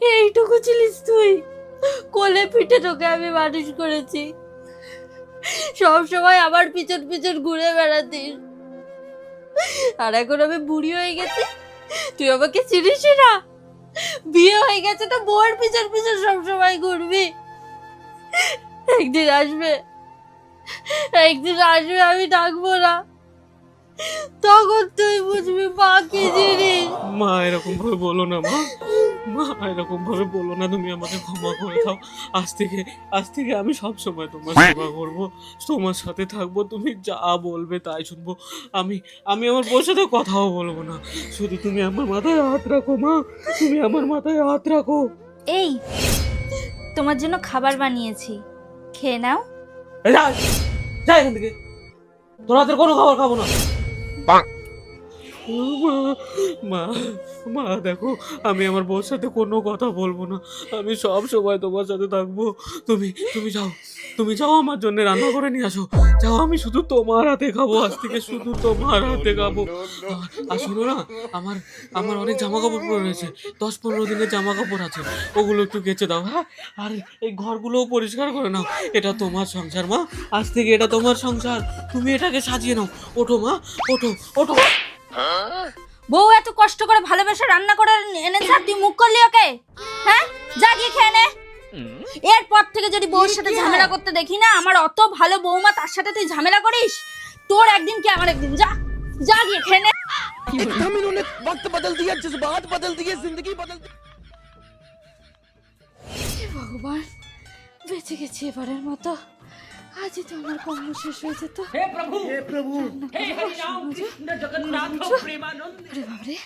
এইটুকু ছিলিস তুই। কোলে পিঠে তোকে আমি মানুষ করেছি। সব সময় আমার পিছন পিছন ঘুরে বেড়াতিস। আর এখন আমি বুড়ি হয়ে গেছি। তুই আমাকে চিনিস না? বিয়ে হয়ে গেছে তো বউয়ের পিছন পিছন সব সময় ঘুরবি। একদিন আসবে। একদিন আসবে, আমি থাকব না। তখন তুই বুঝবি মা কি জিনিস। মা, এরকম ভাবে বলো না মা। মা এরকম ভাবে বলো না তুমি আমাকে ক্ষমা করে দাও। আজ থেকে আজ থেকে আমি সব সময় তোমার সেবা করব তোমার সাথে থাকব তুমি যা বলবে তাই শুনব। আমি আমি আমার বউর সাথে কথাও বলব না। শুধু তুমি আমার মাথায় হাত রাখো মা তুমি আমার মাথায় হাত রাখো। এই তোমার জন্য খাবার বানিয়েছি। খেয়ে নাও। যা যা এখান থেকে। তোর হাতের কোনো খাবার খাব না। মা মা মা, দেখো, আমি আমার বউর সাথে কোনো কথা বলব না। আমি সব সময় তোমার সাথে থাকব। তুমি তুমি যাও তুমি যাও আমার জন্য রান্না করে নিয়ে আসো। যাও, আমি শুধু তোমার হাতে খাব, আজ থেকে শুধু তোমার হাতে খাব। আর- শোনো না, আমার আমার অনেক জামা কাপড় পরে রয়েছে। দশ পনেরো দিনের জামা কাপড় আছে। ওগুলো একটু কেচে দাও হ্যাঁ? আর এই ঘরগুলোও পরিষ্কার করে নাও। এটা তোমার সংসার, মা। আজ থেকে এটা তোমার সংসার। তুমি এটাকে সাজিয়ে নাও। ওঠো, মা। ওঠো ওঠো। বউ এত কষ্ট করে ভালোবেসে রান্না করে এনেছে আর তুই মুখ করলি ওকে হ্যাঁ যা গিয়ে খেয়ে নে এরপর থেকে যদি বউর সাথে ঝামেলা করতে দেখি না আমার অত ভালো বৌমা তার সাথে তুই ঝামেলা করিস তোর একদিন কি আমার একদিন যা যা গিয়ে খেয়ে নে एकदम इन्होंने वक्त बदल दिया जज्बात बदल दिए जिंदगी बदल दी হে ভগবান বেঁচে গেছি এবারের মতো આજે તો আমার কর্ম শেষ হয়েছে তো হে প্রভু হে প্রভু হে হরি রাম কৃষ্ণ জগন্নাথ প্রেমানন্দ রে বাবা রে